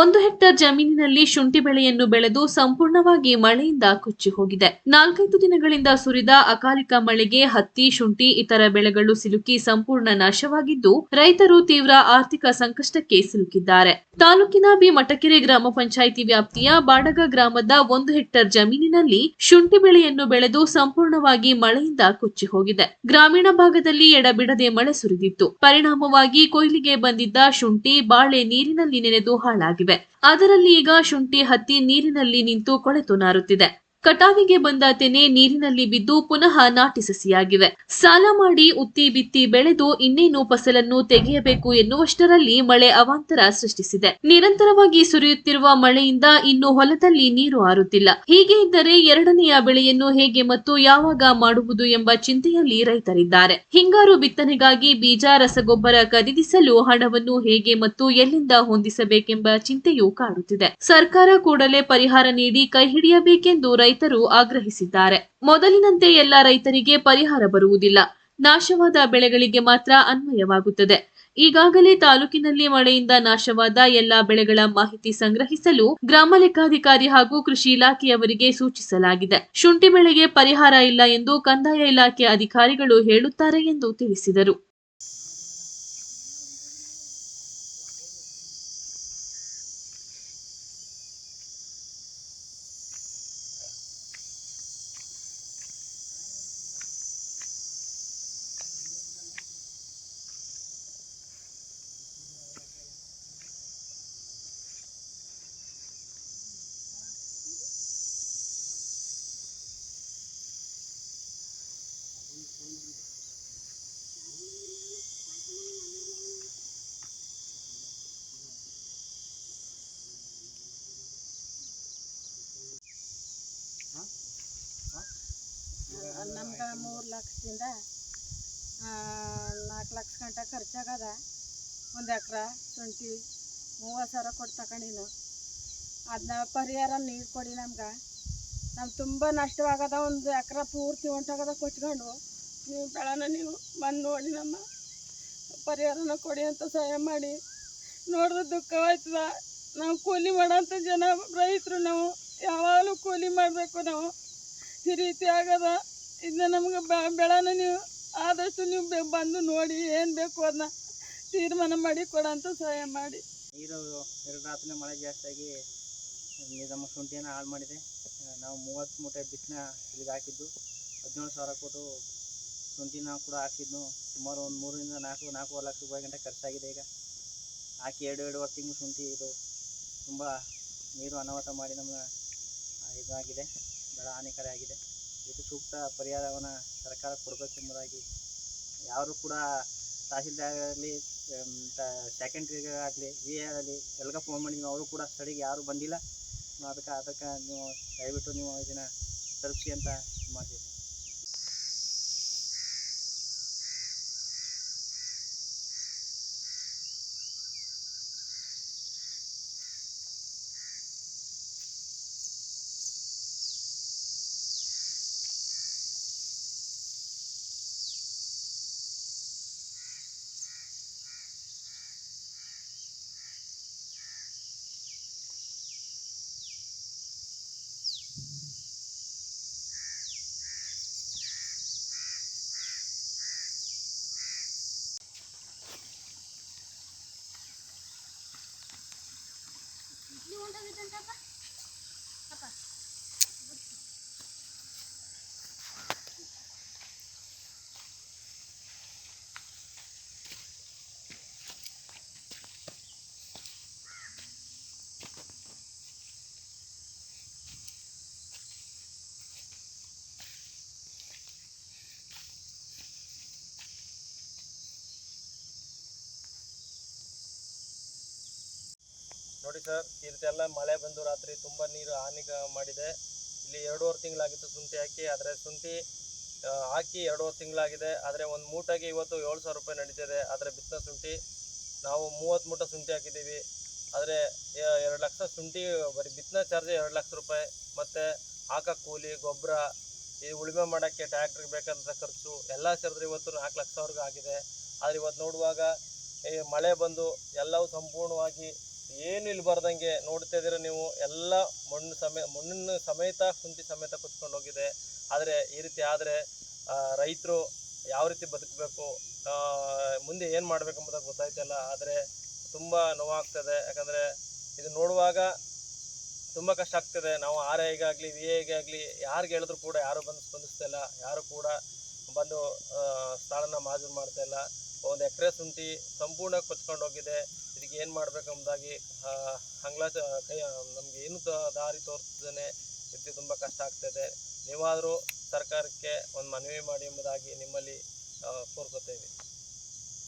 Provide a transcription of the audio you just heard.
ಒಂದು ಹೆಕ್ಟೇರ್ ಜಮೀನಿನಲ್ಲಿ ಶುಂಠಿ ಬೆಳೆಯನ್ನು ಬೆಳೆದು ಸಂಪೂರ್ಣವಾಗಿ ಮಳೆಯಿಂದ ಕೊಚ್ಚಿ ಹೋಗಿದೆ. ನಾಲ್ಕೈದು ದಿನಗಳಿಂದ ಸುರಿದ ಅಕಾಲಿಕ ಮಳೆಗೆ ಹತ್ತಿ, ಶುಂಠಿ, ಇತರ ಬೆಳೆಗಳು ಸಿಲುಕಿ ಸಂಪೂರ್ಣ ನಾಶವಾಗಿದ್ದು, ರೈತರು ತೀವ್ರ ಆರ್ಥಿಕ ಸಂಕಷ್ಟಕ್ಕೆ ಸಿಲುಕಿದ್ದಾರೆ. ತಾಲೂಕಿನ ಬಿ ಮಟಕೆರೆ ಗ್ರಾಮ ಪಂಚಾಯಿತಿ ವ್ಯಾಪ್ತಿಯ ಬಾಡಗ ಗ್ರಾಮದ ಒಂದು ಹೆಕ್ಟೇರ್ ಜಮೀನಿನಲ್ಲಿ ಶುಂಠಿ ಬೆಳೆಯನ್ನು ಬೆಳೆದು ಸಂಪೂರ್ಣವಾಗಿ ಮಳೆಯಿಂದ ಕೊಚ್ಚಿ ಹೋಗಿದೆ. ಗ್ರಾಮೀಣ ಭಾಗದಲ್ಲಿ ಎಡಬಿಡದೆ ಮಳೆ ಸುರಿದಿತ್ತು. ಪರಿಣಾಮವಾಗಿ ಕೊಯ್ಲಿಗೆ ಬಂದಿದ್ದ ಶುಂಠಿ ಬಾಳೆ ನೀರಿನಲ್ಲಿ ನೆನೆದು ಹಾಳಾಗಿವೆ ಅದರಲ್ಲಿ ಈಗ ಶುಂಠಿ ಹತ್ತಿ ನೀರಿನಲ್ಲಿ ನಿಂತು ಕೊಳೆತು ನಾರುತ್ತಿದೆ. ಕಟಾವಿಗೆ ಬಂದ ತೆನೆ ನೀರಿನಲ್ಲಿ ಬಿದ್ದು ಪುನಃ ನಾಟಿ ಸಸಿಯಾಗಿವೆ ಸಾಲ ಮಾಡಿ ಉತ್ತಿ ಬಿತ್ತಿ ಬೆಳೆದು ಇನ್ನೇನು ಫಸಲನ್ನು ತೆಗೆಯಬೇಕು ಎನ್ನುವಷ್ಟರಲ್ಲಿ ಮಳೆ ಅವಾಂತರ ಸೃಷ್ಟಿಸಿದೆ. ನಿರಂತರವಾಗಿ ಸುರಿಯುತ್ತಿರುವ ಮಳೆಯಿಂದ ಇನ್ನು ಹೊಲದಲ್ಲಿ ನೀರು ಆರುತ್ತಿಲ್ಲ. ಹೀಗೆ ಇದ್ದರೆ ಎರಡನೆಯ ಬೆಳೆಯನ್ನು ಹೇಗೆ ಮತ್ತು ಯಾವಾಗ ಮಾಡುವುದು ಎಂಬ ಚಿಂತೆಯಲ್ಲಿ ರೈತರಿದ್ದಾರೆ. ಹಿಂಗಾರು ಬಿತ್ತನೆಗಾಗಿ ಬೀಜ, ರಸಗೊಬ್ಬರ ಖರೀದಿಸಲು ಹಣವನ್ನು ಹೇಗೆ ಮತ್ತು ಎಲ್ಲಿಂದ ಹೊಂದಿಸಬೇಕೆಂಬ ಚಿಂತೆಯೂ ಕಾಡುತ್ತಿದೆ. ಸರ್ಕಾರ ಕೂಡಲೇ ಪರಿಹಾರ ನೀಡಿ ಕೈ ಹಿಡಿಯಬೇಕೆಂದು ರೈತರು ಆಗ್ರಹಿಸಿದ್ದಾರೆ. ಮೊದಲಿನಂತೆ ಎಲ್ಲ ರೈತರಿಗೆ ಪರಿಹಾರ ಬರುವುದಿಲ್ಲ. ನಾಶವಾದ ಬೆಳೆಗಳಿಗೆ ಮಾತ್ರ ಅನ್ವಯವಾಗುತ್ತದೆ. ಈಗಾಗಲೇ ತಾಲೂಕಿನಲ್ಲಿ ಮಳೆಯಿಂದ ನಾಶವಾದ ಎಲ್ಲಾ ಬೆಳೆಗಳ ಮಾಹಿತಿ ಸಂಗ್ರಹಿಸಲು ಗ್ರಾಮ ಲೆಕ್ಕಾಧಿಕಾರಿ ಹಾಗೂ ಕೃಷಿ ಇಲಾಖೆಯವರಿಗೆ ಸೂಚಿಸಲಾಗಿದೆ. ಶುಂಠಿ ಬೆಳೆಗೆ ಪರಿಹಾರ ಇಲ್ಲ ಎಂದು ಕಂದಾಯ ಇಲಾಖೆ ಅಧಿಕಾರಿಗಳು ಹೇಳುತ್ತಾರೆ ಎಂದು ತಿಳಿಸಿದರು. ನಮ್ಗೆ ಮೂರು ಲಕ್ಷದಿಂದ ನಾಲ್ಕು ಲಕ್ಷ ಗಂಟ ಖರ್ಚಾಗದ. ಒಂದು ಎಕ್ರೆ ಶುಂಠಿ ಮೂವತ್ತು ಸಾವಿರ ಕೊಟ್ಟು ತಗೊಂಡಿನು ಅದನ್ನ ಪರಿಹಾರ ನೀರು ಕೊಡಿ ನಮ್ಗೆ. ನಮ್ಗೆ ತುಂಬ ನಷ್ಟವಾಗದ, ಒಂದು ಎಕ್ರೆ ಪೂರ್ತಿ ಹೊಂಟಾಗದ ಕೊಚ್ಕೊಂಡು. ನೀವು ಬೆಳೆನ ನೀವು ಬಂದು ನೋಡಿ ನಮ್ಮ ಪರಿಹಾರನ ಕೊಡಿ ಅಂತ ಸಹಾಯ ಮಾಡಿ. ನೋಡಿದ್ರೆ ದುಃಖವಾಯ್ತದ ನಾವು ಕೂಲಿ ಮಾಡೋಂಥ ಜನ, ರೈತರು ನಾವು ಯಾವಾಗಲೂ ಕೂಲಿ ಮಾಡಬೇಕು ನಾವು. ಈ ರೀತಿ ಆಗದ. ಇದನ್ನ ನಮ್ಗೆ ಬೆಳೆನ ನೀವು ಆದಷ್ಟು ನೀವು ಬಂದು ನೋಡಿ ಏನು ಬೇಕು ಅದನ್ನ ತೀರ್ಮಾನ ಮಾಡಿ ಕೊಡೋಂಥ ಸಹಾಯ ಮಾಡಿ. ನೀರು ಎರಡು ರಾತ್ರಿ ಮಳೆ ಜಾಸ್ತಿಯಾಗಿ ನಮ್ಮ ಶುಂಠಿಯನ್ನು ಹಾಳು ಮಾಡಿದೆ. ನಾವು ಮೂವತ್ತು ಮೂಟೆ ಬಿತ್ತನೆ ಇಲ್ಲಿಗೆ ಹಾಕಿದ್ದು. ಹದಿನೇಳು ಸಾವಿರ ಕೊಟ್ಟು ಶುಂಠಿನ ಕೂಡ ಹಾಕಿದ್ದು ಸುಮಾರು ಒಂದು ಮೂರರಿಂದ ನಾಲ್ಕು, ನಾಲ್ಕೂವರೆ ಲಕ್ಷ ರೂಪಾಯಿ ಗಂಟೆ ಖರ್ಚಾಗಿದೆ ಈಗ. ಹಾಕಿ ಎರಡು ಎರಡೂವರೆ ತಿಂಗಳು ಶುಂಠಿ ಇದು ತುಂಬ ನೀರು ಅನಾಹುತ ಮಾಡಿ ನಮ್ಮ ಇದಾಗಿದೆ ಬೆಳೆ ಹಾನಿಕರ ಆಗಿದೆ. ಇದು ಸೂಕ್ತ ಪರಿಹಾರವನ್ನು ಸರ್ಕಾರ ಕೊಡಬೇಕು ಎಂಬುದಾಗಿ. ಯಾರು ಕೂಡ ತಹಸೀಲ್ದಾರ್ ಆಗಲಿ ಸೆಕೆಂಡ್ರಿಗೆ ಆಗಲಿ ವಿ ಎ ಆಗಲಿ ಎಲ್ಗ ಫೋನ್ ಮಾಡಿದ್ವಿ ಅವರು ಕೂಡ ಸ್ಥಳಿಗೆ ಯಾರೂ ಬಂದಿಲ್ಲ ಅದಕ್ಕೆ ಅದಕ್ಕೆ ನೀವು ದಯವಿಟ್ಟು ನೀವು ಇದನ್ನು ತಲುಪಿಸಿ ಅಂತ Udah, 吧 ನೋಡಿ ಸರ್, ಈ ರೀತಿ ಎಲ್ಲ ಮಳೆ ಬಂದು ರಾತ್ರಿ ತುಂಬ ನೀರು ಹಾನಿ ಮಾಡಿದೆ. ಇಲ್ಲಿ ಎರಡೂವರೆ ತಿಂಗಳಾಗಿತ್ತು ಶುಂಠಿ ಹಾಕಿ, ಆದರೆ ಶುಂಠಿ ಹಾಕಿ ಎರಡೂವರೆ ತಿಂಗಳಾಗಿದೆ. ಆದರೆ ಒಂದು ಮೂಟಾಗಿ ಇವತ್ತು ಏಳು ಸಾವಿರ ರೂಪಾಯಿ ನಡೀತಿದೆ. ಆದರೆ ಬಿತ್ತನೆ ಶುಂಠಿ, ನಾವು ಮೂವತ್ತು ಮೂಟ ಸುಂಟಿ ಹಾಕಿದ್ದೀವಿ. ಆದರೆ ಎರಡು ಲಕ್ಷ ಶುಂಠಿ, ಬರೀ ಬಿತ್ತನೆ ಚಾರ್ಜ್ ಎರಡು ಲಕ್ಷ ರೂಪಾಯಿ. ಮತ್ತು ಹಾಕೋ ಕೂಲಿ, ಗೊಬ್ಬರ, ಈ ಉಳುಮೆ ಮಾಡೋಕ್ಕೆ ಟ್ಯಾಕ್ಟ್ರಿಗೆ ಬೇಕಾದಂಥ ಖರ್ಚು, ಎಲ್ಲ ಸೇರಿದ್ರೆ ಇವತ್ತು ನಾಲ್ಕು ಲಕ್ಷವರೆಗೂ ಆಗಿದೆ. ಆದರೆ ಇವತ್ತು ನೋಡುವಾಗ ಈ ಮಳೆ ಬಂದು ಎಲ್ಲವೂ ಸಂಪೂರ್ಣವಾಗಿ ಏನು ಇಲ್ಲಿ ಬರ್ದಂಗೆ ನೋಡ್ತಾ ಇದ್ದೀರ ನೀವು, ಎಲ್ಲ ಮಣ್ಣು ಸಮೇ, ಮಣ್ಣಿನ ಸಮೇತ ಕುಂಟಿ ಸಮೇತ ಕುತ್ಕೊಂಡು ಹೋಗಿದೆ. ಆದರೆ ಈ ರೀತಿ ಆದರೆ ರೈತರು ಯಾವ ರೀತಿ ಬದುಕಬೇಕು ಮುಂದೆ ಏನು ಮಾಡಬೇಕು ಎಂಬುದಾಗಿ ಗೊತ್ತಾಯ್ತಲ್ಲ, ಆದರೆ ತುಂಬ ನೋವಾಗ್ತದೆ. ಯಾಕಂದರೆ ಇದು ನೋಡುವಾಗ ತುಂಬ ಕಷ್ಟ ಆಗ್ತದೆ. ನಾವು ಆರ್ ಐಗಾಗಲಿ ವಿ ಐಗಾಗಲಿ ಯಾರಿಗೆ ಹೇಳಿದ್ರು ಕೂಡ ಯಾರು ಬಂದು ಸ್ಪಂದಿಸ್ತಾ ಇಲ್ಲ. ಯಾರು ಕೂಡ ಬಂದು ಸ್ಥಳನ ಮಾಜೂರು ಮಾಡ್ತಾ ಇಲ್ಲ. ಒಂದು ಎಕರೆ ಶುಂಠಿ ಸಂಪೂರ್ಣ ಕೊಚ್ಕೊಂಡು ಹೋಗಿದೆ. ಇದಕ್ಕೆ ಏನು ಮಾಡಬೇಕೆಂಬುದಾಗಿ ಹಂಗ್ಲ ಕೈ, ನಮಗೆ ಏನು ದಾರಿ ತೋರಿಸ್ತಾನೆ ಇದಕ್ಕೆ ತುಂಬ ಕಷ್ಟ ಆಗ್ತದೆ. ನೀವಾದರೂ ಸರ್ಕಾರಕ್ಕೆ ಒಂದು ಮನವಿ ಮಾಡಿ ಎಂಬುದಾಗಿ ನಿಮ್ಮಲ್ಲಿ ಕೋರ್ಕೊತೇವೆ.